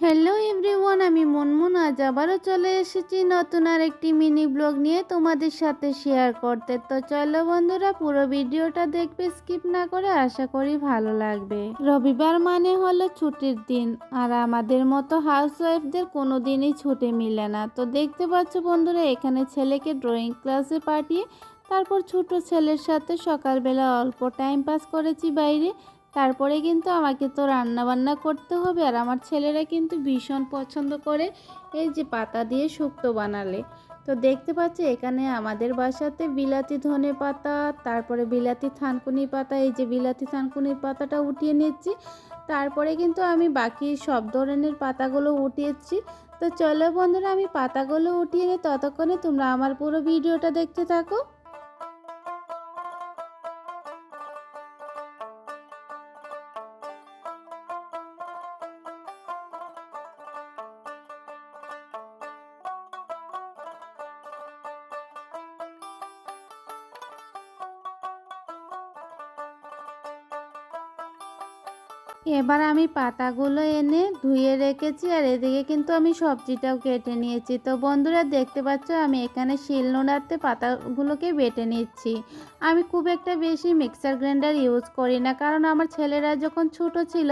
Hello everyone আমি মনমুন আজ আবারও চলে এসেছি নতুন আর একটি মিনি ব্লগ নিয়ে তোমাদের সাথে শেয়ার করতে। তো চলো বন্ধুরা, পুরো ভিডিওটা দেখবে স্কিপ না করে আশা করি ভালো লাগবে। রবিবার মানে হলো ছুটির দিন, আর আমাদের মতো হাউস ওয়াইফদের কোনো দিনই ছুটি মিলে না। তো দেখতে পাচ্ছ বন্ধুরা, এখানে ছেলেকে ড্রয়িং ক্লাসে পাঠিয়ে তারপর ছোট ছেলের সাথে সকালবেলা অল্প টাইম পাস করেছি বাইরে। তারপরে কিন্তু আমাকে তো রান্না বান্না করতে হবে আর আমার ছেলেরা কিন্তু ভীষণ পছন্দ করে এই যে পাতা দিয়ে শুক্তো বানালে। তো দেখতে পাচ্ছি এখানে আমাদের বাসাতে বিলাতি ধনে পাতা, তারপরে বিলাতি থানকুনি পাতা, এই যে বিলাতি থানকুনির পাতাটা উঠিয়ে নিচ্ছি। তারপরে কিন্তু আমি বাকি সব ধরনের পাতাগুলো উঠিয়েছি। তো চলো বন্ধুরা, আমি পাতাগুলো উঠিয়ে নিই, ততক্ষণে তোমরা আমার পুরো ভিডিওটা দেখতে থাকো। এবার আমি পাতাগুলো এনে ধুয়ে রেখেছি, আর এদিকে কিন্তু আমি সবজিটাও কেটে নিয়েছি। তো বন্ধুরা, দেখতে পাচ্ছ, আমি এখানে শিল নোড়াতে পাতাগুলোকে বেটে নিচ্ছি। আমি খুব একটা বেশি মিক্সার গ্রাইন্ডার ইউজ করি না, কারণ আমার ছেলেরা যখন ছোট ছিল,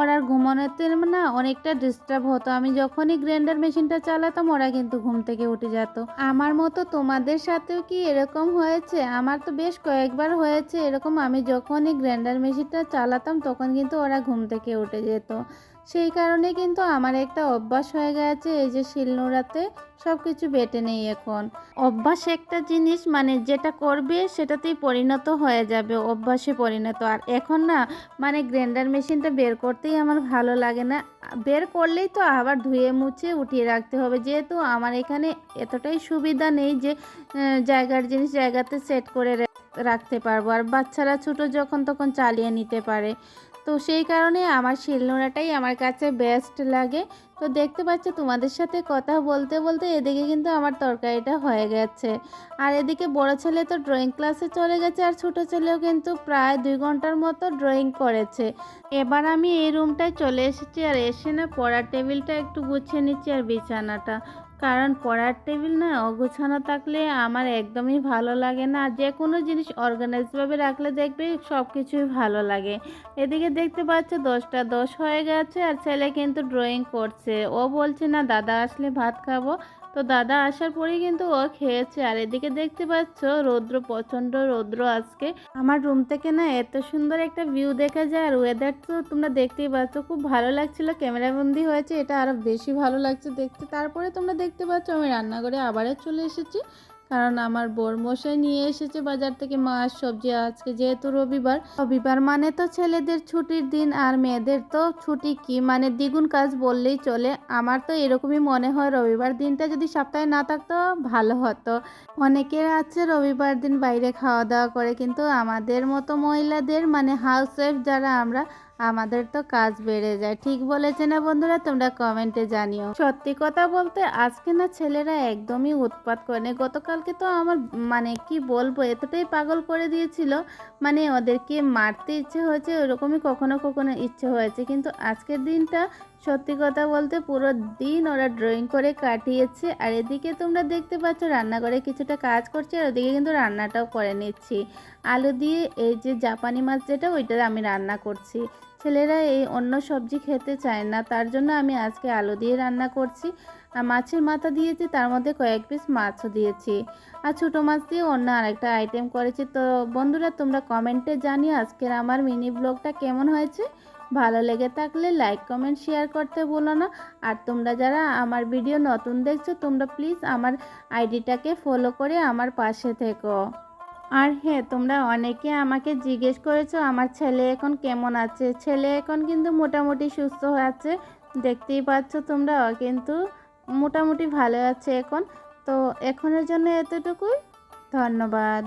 ওরা ঘুমানোতে না অনেকটা ডিস্টার্ব হতো। আমি যখনই গ্রাইন্ডার মেশিনটা চালাতাম, ওরা কিন্তু ঘুম থেকে উঠে যেত। আমার মতো তোমাদের সাথেও কি এরকম হয়েছে? আমার তো বেশ কয়েকবার হয়েছে এরকম। আমি যখনই গ্রাইন্ডার মেশিনটা চালাতাম, তখন কিন্তু ওরা ঘুম থেকে উঠে যেত। সেই কারণে কিন্তু আমার একটা অভ্যাস হয়ে গেছে, এই যে শিলনোড়াতে সব কিছু বেটে নেই এখন। অভ্যাস একটা জিনিস মানে যেটা করবে সেটাতেই পরিণত হয়ে যাবে, অভ্যাসে পরিণত। আর এখন না মানে গ্রাইন্ডার মেশিনটা বের করতেই আমার ভালো লাগে না। বের করলেই তো আবার ধুয়ে মুছে উঠিয়ে রাখতে হবে। যেহেতু আমার এখানে এতটাই সুবিধা নেই যে জায়গার জিনিস জায়গাতে সেট করে রাখতে পারব। আর বাচ্চারা ছোট যখন তখন চালিয়ে নিতে পারে। তো সেই কারণে আমার শিলনোড়াটাই আমার কাছে বেস্ট লাগে। তো দেখতে পাচ্ছ তোমাদের সাথে কথা বলতে বলতে এদিকে কিন্তু আমার তরকারিটা হয়ে গেছে। আর এদিকে বড় ছেলে তো ড্রয়িং ক্লাসে চলে গেছে আর ছোট ছেলেও কিন্তু প্রায় দুই ঘণ্টার মতো ড্রয়িং করেছে। এবার আমি এই রুমটায় চলে এসেছি আর এসে না পড়ার টেবিলটা একটু গুছিয়ে নিচ্ছি আর বিছানাটা। কারণ পড়ার টেবিল না, অগোছানো থাকলে আমার একদমই ভালো লাগে না। যে কোনো জিনিস অর্গানাইজভাবে রাখলে দেখবে সব কিছুই ভালো লাগে। এদিকে দেখতে পাচ্ছ দশটা দশ হয়ে গেছে, আর ছেলে কিন্তু ড্রয়িং করছে। ও বলছে, না, দাদা, আসলে ভাত খাব। তো দাদা আসার পরেই কিন্তু ও খেয়েছে। আর এদিকে দেখতে পাচ্ছ, রৌদ্র প্রচণ্ড রৌদ্র আজকে। আমার রুম থেকে না এত সুন্দর একটা ভিউ দেখা যায়, আর ওয়েদার তো তোমরা দেখতেই পাচ্ছ, খুব ভালো লাগছিল ক্যামেরাবন্দি হয়েছে, এটা আরও বেশি ভালো লাগছে দেখতে। তারপরে তোমরা দেখতে পাচ্ছ, আমি রান্নাঘরে আবারও চলে এসেছি। কারণ আমার বরমশাই নিয়ে এসেছে বাজার থেকে মাছ, সবজি। আজকে যেহেতু রবিবার রবিবার মানে তো ছেলেদের ছুটির দিন আর মেয়েদের তো ছুটি কি? মানে দ্বিগুণ কাজ বললেই চলে। আমার তো এরকমই মনে হয় রবিবার দিনটা যদি সপ্তাহে না থাকতো, ভালো হতো। অনেকের আছে রবিবার দিন বাইরে খাওয়া দাওয়া করে, কিন্তু আমাদের মতো মহিলাদের মানে হাউস ওয়াইফ যারা আমরা আমাদের তো কাজ বেড়ে যায়। ঠিক বলেছে না বন্ধুরা? তোমরা কমেন্টে জানিও। সত্যি কথা বলতে, আজকে না ছেলেরা একদমই উৎপাত করে গতকালকে তো আমার মানে কি বলব, এতটাই পাগল করে দিয়েছিল। মানে ওদেরকে মারতে ইচ্ছে হয়েছে, ওরকমই কখনো কখনো ইচ্ছে হয়েছে। কিন্তু আজকের দিনটা সত্যি কথা বলতে পুরো দিন ওরা ড্রয়িং করে কাটিয়েছে। আর এদিকে তোমরা দেখতে পাচ্ছ রান্নাঘরে কিছুটা কাজ করছে, আর ওদিকে কিন্তু রান্নাটাও করে নিচ্ছি। আলু দিয়ে এই যে জাপানি মাছ যেটা ওইটা আমি রান্না করছি। ছেলেরা এই অন্য সবজি খেতে চায় না। তার জন্য আমি আজকে আলু দিয়ে রান্না করছি। আর মাছের মাথা দিয়েছি, তার মধ্যে কয়েক পিস মাছও দিয়েছি। আর ছোটো মাছ দিয়ে অন্য আরেকটা আইটেম করেছি। তো বন্ধুরা, তোমরা কমেন্টে জানিও আজকের আমার মিনি ব্লগটা কেমন হয়েছে। ভালো লেগে থাকলে লাইক কমেন্ট শেয়ার করতে বলো না। আর তোমরা যারা আমার ভিডিও নতুন দেখছ, তোমরা প্লিজ আমার আইডিটাকে ফলো করে আমার পাশে থেকো। আর হ্যাঁ তোমরা অনেকে আমাকে জিজ্ঞেস করেছ, আমার ছেলে এখন কেমন আছে? ছেলে এখন কিন্তু মোটামুটি সুস্থ হয়ে আছে, দেখতেই পাচ্ছ তোমরা, কিন্তু মোটামুটি ভালো আছে এখন। তো এখনের জন্য এতটুকুই, ধন্যবাদ।